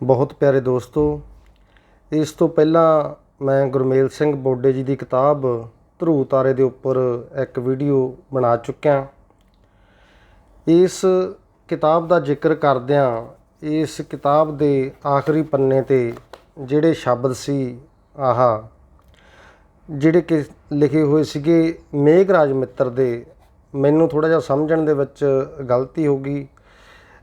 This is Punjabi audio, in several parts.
ਬਹੁਤ ਪਿਆਰੇ ਦੋਸਤੋ, ਇਸ ਤੋਂ ਪਹਿਲਾਂ ਮੈਂ ਗੁਰਮੇਲ ਸਿੰਘ ਬੋਡੇ ਜੀ ਦੀ ਕਿਤਾਬ ਧਰੂ ਤਾਰੇ ਦੇ ਉੱਪਰ ਇੱਕ ਵੀਡੀਓ ਬਣਾ ਚੁੱਕਿਆ। ਇਸ ਕਿਤਾਬ ਦਾ ਜ਼ਿਕਰ ਕਰਦਿਆਂ ਇਸ ਕਿਤਾਬ ਦੇ ਆਖਰੀ ਪੰਨੇ ਤੇ ਜਿਹੜੇ ਸ਼ਬਦ ਸੀ, ਆਹਾ, ਜਿਹੜੇ ਕਿ ਲਿਖੇ ਹੋਏ ਸੀਗੇ, ਮੇਘਰਾਜ ਮਿੱਤਰ ਦੇ, ਮੈਨੂੰ ਥੋੜਾ ਜਿਹਾ ਸਮਝਣ ਦੇ ਵਿੱਚ ਗਲਤੀ ਹੋ ਗਈ।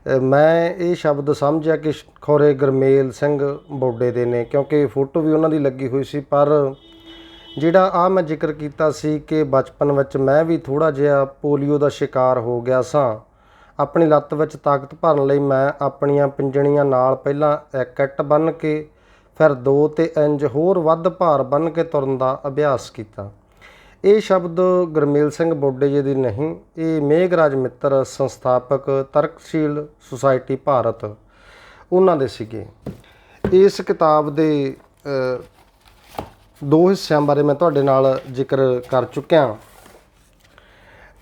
ਮੈਂ ਇਹ ਸ਼ਬਦ ਸਮਝਿਆ ਕਿ ਖੋਰੇ ਗਰਮੇਲ ਸਿੰਘ ਬੋਡੇ ਦੇ ਨੇ, ਕਿਉਂਕਿ ਫੋਟੋ ਵੀ ਉਹਨਾਂ ਦੀ ਲੱਗੀ ਹੋਈ ਸੀ, ਪਰ ਜਿਹੜਾ ਆ ਮੈਂ ਜ਼ਿਕਰ ਕੀਤਾ ਸੀ ਕਿ ਬਚਪਨ ਵਿੱਚ ਮੈਂ ਵੀ ਥੋੜਾ ਜਿਹਾ ਪੋਲੀਓ ਦਾ ਸ਼ਿਕਾਰ ਹੋ ਗਿਆ ਸਾਂ, ਆਪਣੀ ਲੱਤ ਵਿੱਚ ਤਾਕਤ ਭਰਨ ਲਈ ਮੈਂ ਆਪਣੀਆਂ ਪਿੰਜਣੀਆਂ ਨਾਲ ਪਹਿਲਾਂ ਇੱਕ ਇੱਟ ਬੰਨ੍ਹ ਕੇ, ਫਿਰ ਦੋ ਤੇ ਇੰਜ ਹੋਰ ਵੱਧ ਭਾਰ ਬੰਨ੍ਹ ਕੇ ਤੁਰਨ ਦਾ ਅਭਿਆਸ ਕੀਤਾ। ਇਹ ਸ਼ਬਦ ਗੁਰਮੇਲ ਸਿੰਘ ਬੋਡੇ ਜੀ ਦੀ ਨਹੀਂ, ਇਹ ਮੇਘਰਾਜ ਮਿੱਤਰ, ਸੰਸਥਾਪਕ, ਤਰਕਸ਼ੀਲ ਸੁਸਾਇਟੀ ਭਾਰਤ, ਉਹਨਾਂ ਦੇ ਸੀਗੇ। ਇਸ ਕਿਤਾਬ ਦੇ ਦੋ ਹਿੱਸਿਆਂ ਬਾਰੇ ਮੈਂ ਤੁਹਾਡੇ ਨਾਲ ਜ਼ਿਕਰ ਕਰ ਚੁੱਕਿਆ।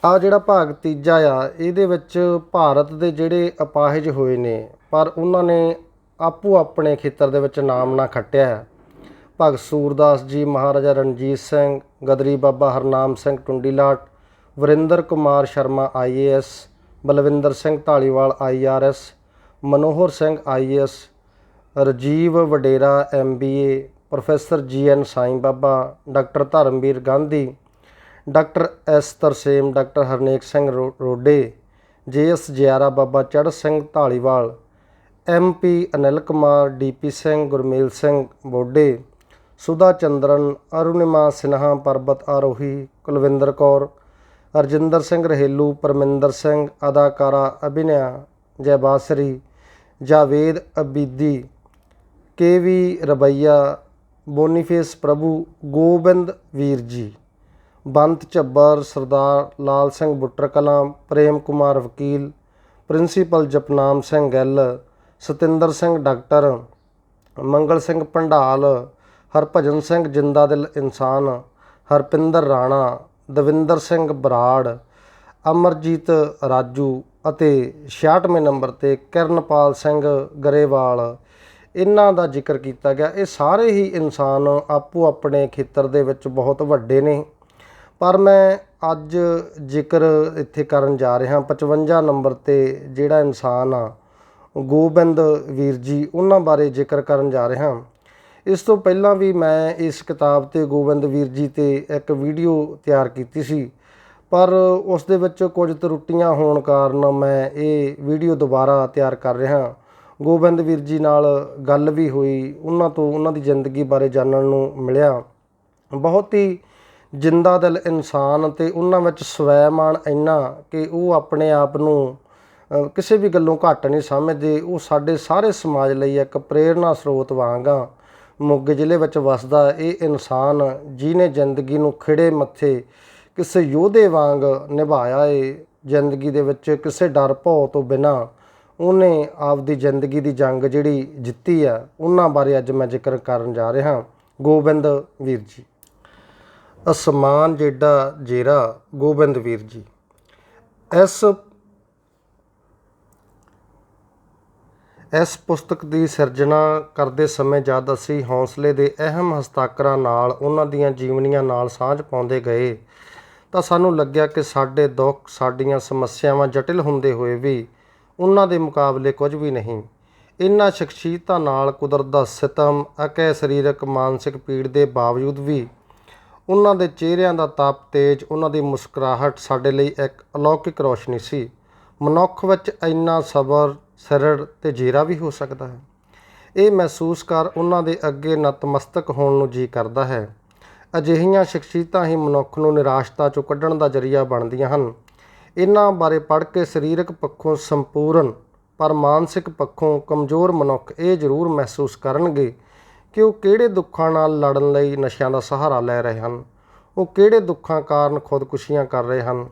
ਆ ਜਿਹੜਾ ਭਾਗ ਤੀਜਾ ਆ, ਇਹਦੇ ਵਿੱਚ ਭਾਰਤ ਦੇ ਜਿਹੜੇ ਅਪਾਹਿਜ ਹੋਏ ਨੇ, ਪਰ ਉਹਨਾਂ ਨੇ ਆਪੋ ਆਪਣੇ ਖੇਤਰ ਦੇ ਵਿੱਚ ਨਾਮ ਨਾ ਖੱਟਿਆ। Bhagat Surdas ji, Maharaja Ranjit Singh, Gadri Baba Harnam Singh Tundilat, Varinder Kumar Sharma IAS Balwinder Singh Dhaliwal IRS Manohar Singh IAS Rajiv Vadera MBA professor GN Sai Baba, doctor Dharamvir Gandhi, doctor S Tarsem, doctor Harnek Singh Ro- Rode JS Jiara Baba Charh Singh Dhaliwal MP Anil Kumar DP Singh, Gurmel Singh Bode Sudha Chandran, Arunima Sinha, ਪਰਬਤ ਆਰੋਹੀ, ਕੁਲਵਿੰਦਰ ਕੌਰ ਅਰਜਿੰਦਰ ਸਿੰਘ ਰਹੇਲੂ, ਪਰਮਿੰਦਰ ਸਿੰਘ, ਅਦਾਕਾਰਾ ਅਭਿਨਿਆ, ਜੈਬਾਸਰੀ, ਜਾਵੇਦ ਅਬੀਦੀ, ਕੇ ਵੀ ਰਬਈਆ ਬੋਨੀਫੇਸ ਪ੍ਰਭੂ, ਗੋਬਿੰਦ ਵੀਰ ਜੀ, ਬੰਤ ਝੱਬਰ, ਸਰਦਾਰ ਲਾਲ ਸਿੰਘ ਬੁੱਟਰ ਕਲਾਂ ਪ੍ਰੇਮ ਕੁਮਾਰ ਵਕੀਲ, ਪ੍ਰਿੰਸੀਪਲ ਜਪਨਾਮ ਸਿੰਘ ਗਿੱਲ, ਸਤਿੰਦਰ ਸਿੰਘ ਡਾਕਟਰ, ਮੰਗਲ ਸਿੰਘ ਭੰਡਾਲ ਹਰਭਜਨ ਸਿੰਘ ਜਿੰਦਾ ਦਿਲ ਇਨਸਾਨ, ਹਰਪਿੰਦਰ ਰਾਣਾ, ਦਵਿੰਦਰ ਸਿੰਘ ਬਰਾੜ, ਅਮਰਜੀਤ ਰਾਜੂ ਅਤੇ 66ਵੇਂ ਨੰਬਰ ਤੇ ਕਿਰਨਪਾਲ ਸਿੰਘ ਗਰੇਵਾਲ। ਇਹਨਾਂ ਦਾ ਜ਼ਿਕਰ ਕੀਤਾ ਗਿਆ। ਇਹ ਸਾਰੇ ਹੀ ਇਨਸਾਨ ਆਪੋ ਆਪਣੇ ਖੇਤਰ ਦੇ ਵਿੱਚ ਬਹੁਤ ਵੱਡੇ ਨੇ। ਪਰ ਮੈਂ ਅੱਜ ਜ਼ਿਕਰ ਇੱਥੇ ਕਰਨ ਜਾ ਰਿਹਾ। 55 ਨੰਬਰ ਤੇ ਜਿਹੜਾ ਇਨਸਾਨ ਆ, ਗੋਬਿੰਦ ਵੀਰ ਜੀ, ਉਹਨਾਂ ਬਾਰੇ ਜ਼ਿਕਰ ਕਰਨ ਜਾ ਰਿਹਾ। ਇਸ ਤੋਂ ਪਹਿਲਾਂ ਵੀ ਮੈਂ ਇਸ ਕਿਤਾਬ ਤੇ ਗੋਬਿੰਦ ਵੀਰ ਜੀ ਤੇ ਇੱਕ ਵੀਡੀਓ ਤਿਆਰ ਕੀਤੀ ਸੀ, ਪਰ ਉਸ ਦੇ ਵਿੱਚ ਕੁਝ ਤਰੁੱਟੀਆਂ ਹੋਣ ਕਾਰਨ ਮੈਂ ਇਹ ਵੀਡੀਓ ਦੁਬਾਰਾ ਤਿਆਰ ਕਰ ਰਿਹਾ। ਗੋਬਿੰਦ ਵੀਰ ਜੀ ਨਾਲ ਗੱਲ ਵੀ ਹੋਈ, ਉਹਨਾਂ ਤੋਂ ਉਹਨਾਂ ਦੀ ਜ਼ਿੰਦਗੀ ਬਾਰੇ ਜਾਣਨ ਨੂੰ ਮਿਲਿਆ। ਬਹੁਤ ਹੀ ਜਿੰਦਾ ਦਿਲ ਇਨਸਾਨ ਤੇ ਉਹਨਾਂ ਵਿੱਚ ਸਵੈਮਾਨ ਇੰਨਾ ਕਿ ਉਹ ਆਪਣੇ ਆਪ ਨੂੰ ਕਿਸੇ ਵੀ ਗੱਲੋਂ ਘੱਟ ਨਹੀਂ ਸਮਝਦੇ। ਉਹ ਸਾਡੇ ਸਾਰੇ ਸਮਾਜ ਲਈ ਇੱਕ ਪ੍ਰੇਰਣਾ ਸਰੋਤ ਵਾਂਗ ਆ। ਮੋਗੇ ਜ਼ਿਲ੍ਹੇ ਵਿੱਚ ਵਸਦਾ ਇਹ ਇਨਸਾਨ ਜਿਹਨੇ ਜ਼ਿੰਦਗੀ ਨੂੰ ਖਿੜੇ ਮੱਥੇ ਕਿਸੇ ਯੋਧੇ ਵਾਂਗ ਨਿਭਾਇਆ ਏ, ਜ਼ਿੰਦਗੀ ਦੇ ਵਿੱਚ ਕਿਸੇ ਡਰ ਭੌ ਤੋਂ ਬਿਨਾ ਉਹਨੇ ਆਪਦੀ ਜ਼ਿੰਦਗੀ ਦੀ ਜੰਗ ਜਿਹੜੀ ਜਿੱਤੀ ਆ, ਉਹਨਾਂ ਬਾਰੇ ਅੱਜ ਮੈਂ ਜ਼ਿਕਰ ਕਰਨ ਜਾ ਰਿਹਾ। ਗੋਬਿੰਦ ਵੀਰ ਜੀ। ਅਸਮਾਨ ਜਿਹੜਾ ਜੇਰਾ, ਗੋਬਿੰਦ ਵੀਰ ਜੀ। ਇਸ ਇਸ ਪੁਸਤਕ ਦੀ ਸਿਰਜਣਾ ਕਰਦੇ ਸਮੇਂ ਜਦ ਅਸੀਂ ਹੌਂਸਲੇ ਦੇ ਅਹਿਮ ਹਸਤਾਖਰਾਂ ਨਾਲ ਉਹਨਾਂ ਦੀਆਂ ਜੀਵਨੀਆਂ ਨਾਲ ਸਾਂਝ ਪਾਉਂਦੇ ਗਏ, ਤਾਂ ਸਾਨੂੰ ਲੱਗਿਆ ਕਿ ਸਾਡੇ ਦੁੱਖ, ਸਾਡੀਆਂ ਸਮੱਸਿਆਵਾਂ ਜਟਿਲ ਹੁੰਦੇ ਹੋਏ ਵੀ ਉਹਨਾਂ ਦੇ ਮੁਕਾਬਲੇ ਕੁਝ ਵੀ ਨਹੀਂ। ਇਹਨਾਂ ਸ਼ਖਸੀਅਤਾਂ ਨਾਲ ਕੁਦਰਤ ਦਾ ਸਿਤਮ ਅਕੈ ਸਰੀਰਕ, ਮਾਨਸਿਕ ਪੀੜ ਦੇ ਬਾਵਜੂਦ ਵੀ ਉਹਨਾਂ ਦੇ ਚਿਹਰਿਆਂ ਦਾ ਤਾਪ ਤੇਜ, ਉਹਨਾਂ ਦੀ ਮੁਸਕਰਾਹਟ ਸਾਡੇ ਲਈ ਇੱਕ ਅਲੌਕਿਕ ਰੋਸ਼ਨੀ ਸੀ। ਮਨੁੱਖ ਵਿੱਚ ਇੰਨਾ ਸਬਰ ਸਰੜ ਤੇ ਜ਼ੇਰਾ ਵੀ ਹੋ ਸਕਦਾ ਹੈ। ਇਹ ਮਹਿਸੂਸ ਕਰ ਉਹਨਾਂ ਦੇ ਅੱਗੇ ਨਤਮਸਤਕ ਹੋਣ ਨੂੰ ਜੀ ਕਰਦਾ ਹੈ। ਅਜਿਹੀਆਂ ਸ਼ਖਸੀਅਤਾਂ ਹੀ ਮਨੁੱਖ ਨੂੰ ਨਿਰਾਸ਼ਤਾ ਚੋਂ ਕੱਢਣ ਦਾ ਜ਼ਰੀਆ ਬਣਦੀਆਂ ਹਨ। ਇਹਨਾਂ ਬਾਰੇ ਪੜ੍ਹ ਕੇ ਸਰੀਰਕ ਪੱਖੋਂ ਸੰਪੂਰਨ, ਪਰ ਮਾਨਸਿਕ ਪੱਖੋਂ ਕਮਜ਼ੋਰ ਮਨੁੱਖ ਇਹ ਜ਼ਰੂਰ ਮਹਿਸੂਸ ਕਰਨਗੇ ਕਿ ਉਹ ਕਿਹੜੇ ਦੁੱਖਾਂ ਨਾਲ ਲੜਨ ਲਈ ਨਸ਼ਿਆਂ ਦਾ ਸਹਾਰਾ ਲੈ ਰਹੇ ਹਨ। ਉਹ ਕਿਹੜੇ ਦੁੱਖਾਂ ਕਾਰਨ ਖੁਦਕੁਸ਼ੀਆਂ ਕਰ ਰਹੇ ਹਨ।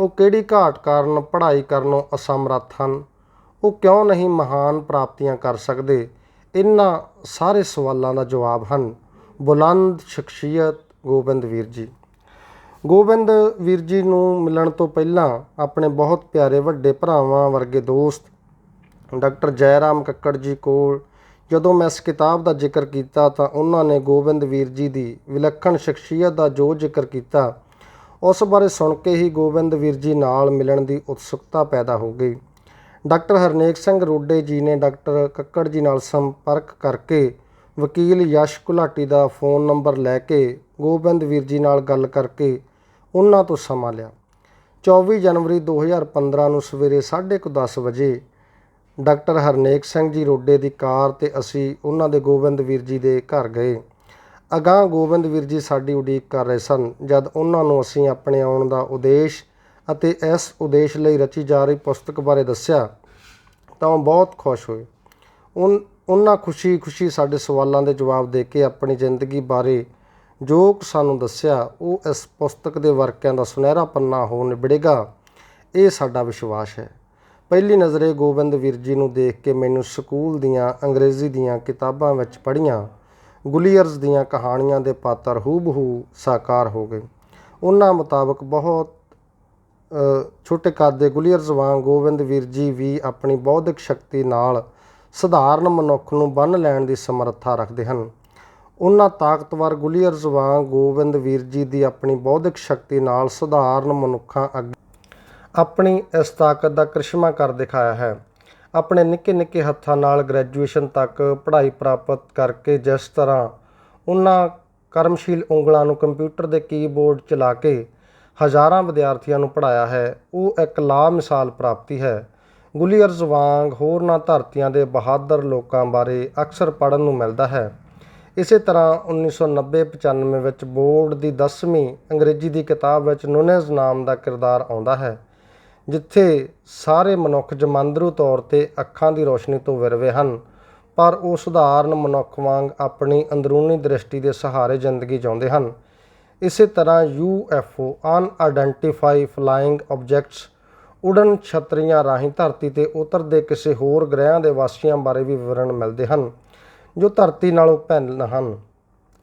ਉਹ ਕਿਹੜੀ ਘਾਟ ਕਾਰਨ ਪੜ੍ਹਾਈ ਕਰਨੋਂ ਅਸਮਰੱਥ ਹਨ। ਉਹ ਕਿਉਂ ਨਹੀਂ ਮਹਾਨ ਪ੍ਰਾਪਤੀਆਂ ਕਰ ਸਕਦੇ? ਇਹਨਾਂ ਸਾਰੇ ਸਵਾਲਾਂ ਦਾ ਜਵਾਬ ਹਨ ਬੁਲੰਦ ਸ਼ਖਸੀਅਤ ਗੋਬਿੰਦ ਵੀਰ ਜੀ। ਗੋਬਿੰਦ ਵੀਰ ਜੀ ਨੂੰ ਮਿਲਣ ਤੋਂ ਪਹਿਲਾਂ ਆਪਣੇ ਬਹੁਤ ਪਿਆਰੇ ਵੱਡੇ ਭਰਾਵਾਂ ਵਰਗੇ ਦੋਸਤ ਡਾਕਟਰ ਜੈਰਾਮ ਕੱਕੜ ਜੀ ਕੋਲ ਜਦੋਂ ਮੈਂ ਇਸ ਕਿਤਾਬ ਦਾ ਜ਼ਿਕਰ ਕੀਤਾ ਤਾਂ ਉਹਨਾਂ ਨੇ ਗੋਬਿੰਦ ਵੀਰ ਜੀ ਦੀ ਵਿਲੱਖਣ ਸ਼ਖਸੀਅਤ ਦਾ ਜੋ ਜ਼ਿਕਰ ਕੀਤਾ, ਉਸ ਬਾਰੇ ਸੁਣ ਕੇ ਹੀ ਗੋਬਿੰਦ ਵੀਰ ਜੀ ਨਾਲ ਮਿਲਣ ਦੀ ਉਤਸੁਕਤਾ ਪੈਦਾ ਹੋ ਗਈ। ਡਾਕਟਰ ਹਰਨੇਕ ਸਿੰਘ ਰੋਡੇ ਜੀ ਨੇ ਡਾਕਟਰ ਕੱਕੜ ਜੀ ਨਾਲ ਸੰਪਰਕ ਕਰਕੇ ਵਕੀਲ ਯਸ਼ ਘੁਲਾਟੀ ਦਾ ਫੋਨ ਨੰਬਰ ਲੈ ਕੇ ਗੋਬਿੰਦ ਵੀਰ ਜੀ ਨਾਲ ਗੱਲ ਕਰਕੇ ਉਹਨਾਂ ਤੋਂ ਸਮਾਂ ਲਿਆ। 24 ਜਨਵਰੀ 2015 ਨੂੰ ਸਵੇਰੇ 10:30 ਵਜੇ ਡਾਕਟਰ ਹਰਨੇਕ ਸਿੰਘ ਜੀ ਰੋਡੇ ਦੀ ਕਾਰ ਤੇ ਅਸੀਂ ਉਹਨਾਂ ਦੇ ਗੋਬਿੰਦ ਵੀਰ ਜੀ ਦੇ ਘਰ ਗਏ। ਅਗਾਂਹ ਗੋਬਿੰਦ ਵੀਰ ਜੀ ਸਾਡੀ ਉਡੀਕ ਕਰ ਰਹੇ ਸਨ। ਜਦ ਉਹਨਾਂ ਨੂੰ ਅਸੀਂ ਆਪਣੇ ਆਉਣ ਦਾ ਉਦੇਸ਼ ਅਤੇ ਇਸ ਉਦੇਸ਼ ਲਈ ਰਚੀ ਜਾ ਰਹੀ ਪੁਸਤਕ ਬਾਰੇ ਦੱਸਿਆ ਤਾਂ ਉਹ ਬਹੁਤ ਖੁਸ਼ ਹੋਏ। ਉਨ, ਉਹਨਾਂ ਖੁਸ਼ੀ-ਖੁਸ਼ੀ ਸਾਡੇ ਸਵਾਲਾਂ ਦੇ ਜਵਾਬ ਦੇ ਕੇ ਆਪਣੀ ਜ਼ਿੰਦਗੀ ਬਾਰੇ ਜੋ ਕੁ ਸਾਨੂੰ ਦੱਸਿਆ, ਉਹ ਇਸ ਪੁਸਤਕ ਦੇ ਵਰਕਿਆਂ ਦਾ ਸੁਨਹਿਰਾ ਪੰਨਾ ਹੋ ਨਿਬੜੇਗਾ, ਇਹ ਸਾਡਾ ਵਿਸ਼ਵਾਸ ਹੈ। ਪਹਿਲੀ ਨਜ਼ਰੇ ਗੋਬਿੰਦ ਵੀਰ ਜੀ ਨੂੰ ਦੇਖ ਕੇ ਮੈਨੂੰ ਸਕੂਲ ਦੀਆਂ, ਅੰਗਰੇਜ਼ੀ ਦੀਆਂ ਕਿਤਾਬਾਂ ਵਿੱਚ ਪੜ੍ਹੀਆਂ ਗੁਲੀਅਰਸ ਦੀਆਂ ਕਹਾਣੀਆਂ ਦੇ ਪਾਤਰ ਹੂਬਹੂ ਸਾਕਾਰ ਹੋ ਗਏ। ਉਹਨਾਂ ਮੁਤਾਬਕ ਬਹੁਤ ਛੋਟੇ ਕੱਦ ਦੇ ਗੁਲੀਅਰਸ ਵਾਂਗ ਗੋਬਿੰਦ ਵੀਰ ਜੀ ਵੀ ਆਪਣੀ ਬੌਧਿਕ ਸ਼ਕਤੀ ਨਾਲ ਸਧਾਰਨ ਮਨੁੱਖ ਨੂੰ ਬੰਨ ਲੈਣ ਦੀ ਸਮਰੱਥਾ ਰੱਖਦੇ ਹਨ। ਉਹਨਾਂ ਤਾਕਤਵਰ ਗੁਲੀਅਰਸ ਵਾਂਗ ਗੋਬਿੰਦ ਵੀਰ ਜੀ ਦੀ ਆਪਣੀ ਬੌਧਿਕ ਸ਼ਕਤੀ ਨਾਲ ਸਧਾਰਨ ਮਨੁੱਖਾਂ ਅੱਗੇ ਆਪਣੀ ਇਸ ਤਾਕਤ ਦਾ ਕ੍ਰਿਸ਼ਮਾ ਕਰ ਦਿਖਾਇਆ ਹੈ। ਆਪਣੇ ਨਿੱਕੇ ਨਿੱਕੇ ਹੱਥਾਂ ਨਾਲ ਗ੍ਰੈਜੂਏਸ਼ਨ ਤੱਕ ਪੜ੍ਹਾਈ ਪ੍ਰਾਪਤ ਕਰਕੇ ਜਿਸ ਤਰ੍ਹਾਂ ਉਹਨਾਂ ਕਰਮਸ਼ੀਲ ਉਂਗਲਾਂ ਨੂੰ ਕੰਪਿਊਟਰ ਦੇ ਕੀਬੋਰਡ ਚਲਾ ਕੇ ਹਜ਼ਾਰਾਂ ਵਿਦਿਆਰਥੀਆਂ ਨੂੰ ਪੜ੍ਹਾਇਆ ਹੈ, ਉਹ ਇੱਕ ਲਾ ਮਿਸਾਲ ਪ੍ਰਾਪਤੀ ਹੈ। ਗੁਲੀਅਰਜ਼ ਵਾਂਗ ਹੋਰਨਾਂ ਧਰਤੀਆਂ ਦੇ ਬਹਾਦਰ ਲੋਕਾਂ ਬਾਰੇ ਅਕਸਰ ਪੜ੍ਹਨ ਨੂੰ ਮਿਲਦਾ ਹੈ। ਇਸੇ ਤਰ੍ਹਾਂ 1990-95 ਵਿੱਚ ਬੋਰਡ ਦੀ 10ਵੀਂ ਅੰਗਰੇਜ਼ੀ ਦੀ ਕਿਤਾਬ ਵਿੱਚ ਨੂਨੇਜ਼ ਨਾਮ ਦਾ ਕਿਰਦਾਰ ਆਉਂਦਾ ਹੈ, ਜਿੱਥੇ ਸਾਰੇ ਮਨੁੱਖ ਜਮਾਂਦਰੂ ਤੌਰ ਤੇ ਅੱਖਾਂ ਦੀ ਰੋਸ਼ਨੀ ਤੋਂ ਵਿਰਵੇ ਹਨ, ਪਰ ਉਹ ਸਧਾਰਨ ਮਨੁੱਖ ਵਾਂਗ ਆਪਣੀ ਅੰਦਰੂਨੀ ਦ੍ਰਿਸ਼ਟੀ ਦੇ ਸਹਾਰੇ ਜ਼ਿੰਦਗੀ ਜਿਉਂਦੇ ਹਨ। ਇਸੇ ਤਰ੍ਹਾਂ UFO ਅਨਆਇਡੈਂਟੀਫਾਈ ਫਲਾਈਂਗ ਆਬਜੈਕਟਸ ਉਡਨ ਛਤਰੀਆਂ ਰਾਹੀਂ ਧਰਤੀ ਤੇ ਉਤਰਦੇ ਕਿਸੇ ਹੋਰ ਗ੍ਰਹਿਆਂ ਦੇ ਵਾਸੀਆਂ ਬਾਰੇ ਵੀ ਵਿਵਰਣ ਮਿਲਦੇ ਹਨ, ਜੋ ਧਰਤੀ ਨਾਲੋਂ ਭਿੰਨ ਹਨ।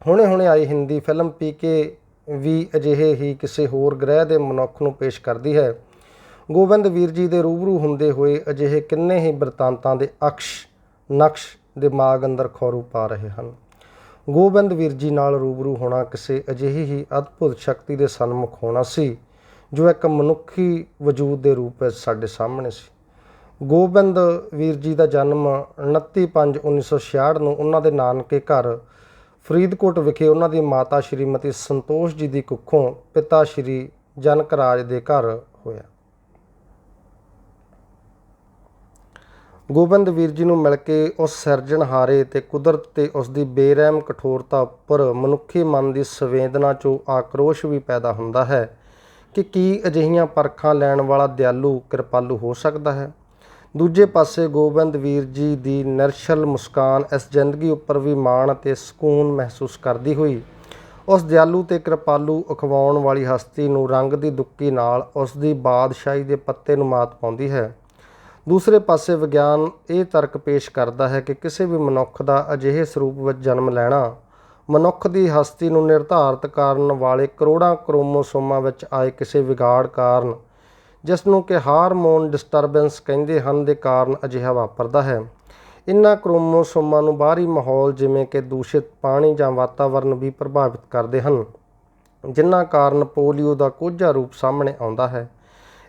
ਹੁਣੇ-ਹੁਣੇ ਆਈ ਹਿੰਦੀ ਫਿਲਮ ਪੀਕੇ ਵੀ ਅਜਿਹੇ ਹੀ ਕਿਸੇ ਹੋਰ ਗ੍ਰਹਿ ਦੇ ਮਨੁੱਖ ਨੂੰ ਪੇਸ਼ ਕਰਦੀ ਹੈ। ਗੋਬਿੰਦ ਵੀਰ ਜੀ ਦੇ ਰੂਬਰੂ ਹੁੰਦੇ ਹੋਏ ਅਜਿਹੇ ਕਿੰਨੇ ਹੀ ਬਰਤਾਂਤਾਂ ਦੇ ਅਕਸ਼ ਨਕਸ਼ ਦਿਮਾਗ ਅੰਦਰ ਖੌਰੂ ਪਾ ਰਹੇ ਹਨ। ਗੋਬਿੰਦ ਵੀਰ ਜੀ ਨਾਲ ਰੂਬਰੂ ਹੋਣਾ ਕਿਸੇ ਅਜਿਹੀ ਹੀ ਅਦਭੁਤ ਸ਼ਕਤੀ ਦੇ ਸਨਮੁਖ ਹੋਣਾ ਸੀ, ਜੋ ਇੱਕ ਮਨੁੱਖੀ ਵਜੂਦ ਦੇ ਰੂਪ ਵਿੱਚ ਸਾਡੇ ਸਾਹਮਣੇ ਸੀ। ਗੋਬਿੰਦ ਵੀਰ ਜੀ ਦਾ ਜਨਮ 29/5/1966 ਨੂੰ ਉਹਨਾਂ ਦੇ ਨਾਨਕੇ ਘਰ ਫਰੀਦਕੋਟ ਵਿਖੇ ਉਹਨਾਂ ਦੀ ਮਾਤਾ ਸ਼੍ਰੀਮਤੀ ਸੰਤੋਸ਼ ਜੀ ਦੀ ਕੁੱਖੋਂ ਪਿਤਾ ਸ਼੍ਰੀ ਜਨਕ ਰਾਜ ਦੇ ਘਰ ਹੋਇਆ। ਗੋਬਿੰਦ ਵੀਰ ਜੀ ਨੂੰ ਮਿਲ ਕੇ ਉਸ ਸਿਰਜਣਹਾਰੇ ਤੇ ਕੁਦਰਤ ਤੇ ਉਸ ਦੀ ਬੇਰਹਿਮ ਕਠੋਰਤਾ ਉੱਪਰ ਮਨੁੱਖੀ ਮਨ ਦੀ ਸੰਵੇਦਨਾ 'ਚੋਂ ਆਕਰੋਸ਼ ਵੀ ਪੈਦਾ ਹੁੰਦਾ ਹੈ ਕਿ ਕੀ ਅਜਿਹੀਆਂ ਪਰਖਾਂ ਲੈਣ ਵਾਲਾ ਦਿਆਲੂ ਕਿਰਪਾਲੂ ਹੋ ਸਕਦਾ ਹੈ। ਦੂਜੇ ਪਾਸੇ ਗੋਬਿੰਦ ਵੀਰ ਜੀ ਦੀ ਨਿਰਛਲ ਮੁਸਕਾਨ ਇਸ ਜ਼ਿੰਦਗੀ ਉੱਪਰ ਵੀ ਮਾਣ ਅਤੇ ਸਕੂਨ ਮਹਿਸੂਸ ਕਰਦੀ ਹੋਈ, ਉਸ ਦਿਆਲੂ ਤੇ ਕਿਰਪਾਲੂ ਅਖਵਾਉਣ ਵਾਲੀ ਹਸਤੀ ਨੂੰ ਰੰਗ ਦੀ ਦੁੱਕੀ ਨਾਲ ਉਸ ਦੀ ਬਾਦਸ਼ਾਹੀ ਦੇ ਪੱਤੇ ਨੂੰ ਮਾਤ ਪਾਉਂਦੀ ਹੈ। ਦੂਸਰੇ ਪਾਸੇ ਵਿਗਿਆਨ ਇਹ ਤਰਕ ਪੇਸ਼ ਕਰਦਾ ਹੈ ਕਿ ਕਿਸੇ ਵੀ ਮਨੁੱਖ ਦਾ ਅਜਿਹੇ ਸਰੂਪ ਵਿੱਚ ਜਨਮ ਲੈਣਾ ਮਨੁੱਖ ਦੀ ਹਸਤੀ ਨੂੰ ਨਿਰਧਾਰਤ ਕਰਨ ਵਾਲੇ ਕਰੋੜਾਂ ਕ੍ਰੋਮੋਸੋਮਾਂ ਵਿੱਚ ਆਏ ਕਿਸੇ ਵਿਗਾੜ ਕਾਰਨ, ਜਿਸ ਨੂੰ ਕਿ ਹਾਰਮੋਨ ਡਿਸਟਰਬੈਂਸ ਕਹਿੰਦੇ ਹਨ ਦੇ ਕਾਰਨ ਅਜਿਹਾ ਵਾਪਰਦਾ ਹੈ। ਇਨ੍ਹਾਂ ਕ੍ਰੋਮੋਸੋਮਾਂ ਨੂੰ ਬਾਹਰੀ ਮਾਹੌਲ ਜਿਵੇਂ ਕਿ ਦੂਸ਼ਿਤ ਪਾਣੀ ਜਾਂ ਵਾਤਾਵਰਣ ਵੀ ਪ੍ਰਭਾਵਿਤ ਕਰਦੇ ਹਨ, ਜਿਨ੍ਹਾਂ ਕਾਰਨ ਪੋਲੀਓ ਦਾ ਕੋਝਾ ਰੂਪ ਸਾਹਮਣੇ ਆਉਂਦਾ ਹੈ।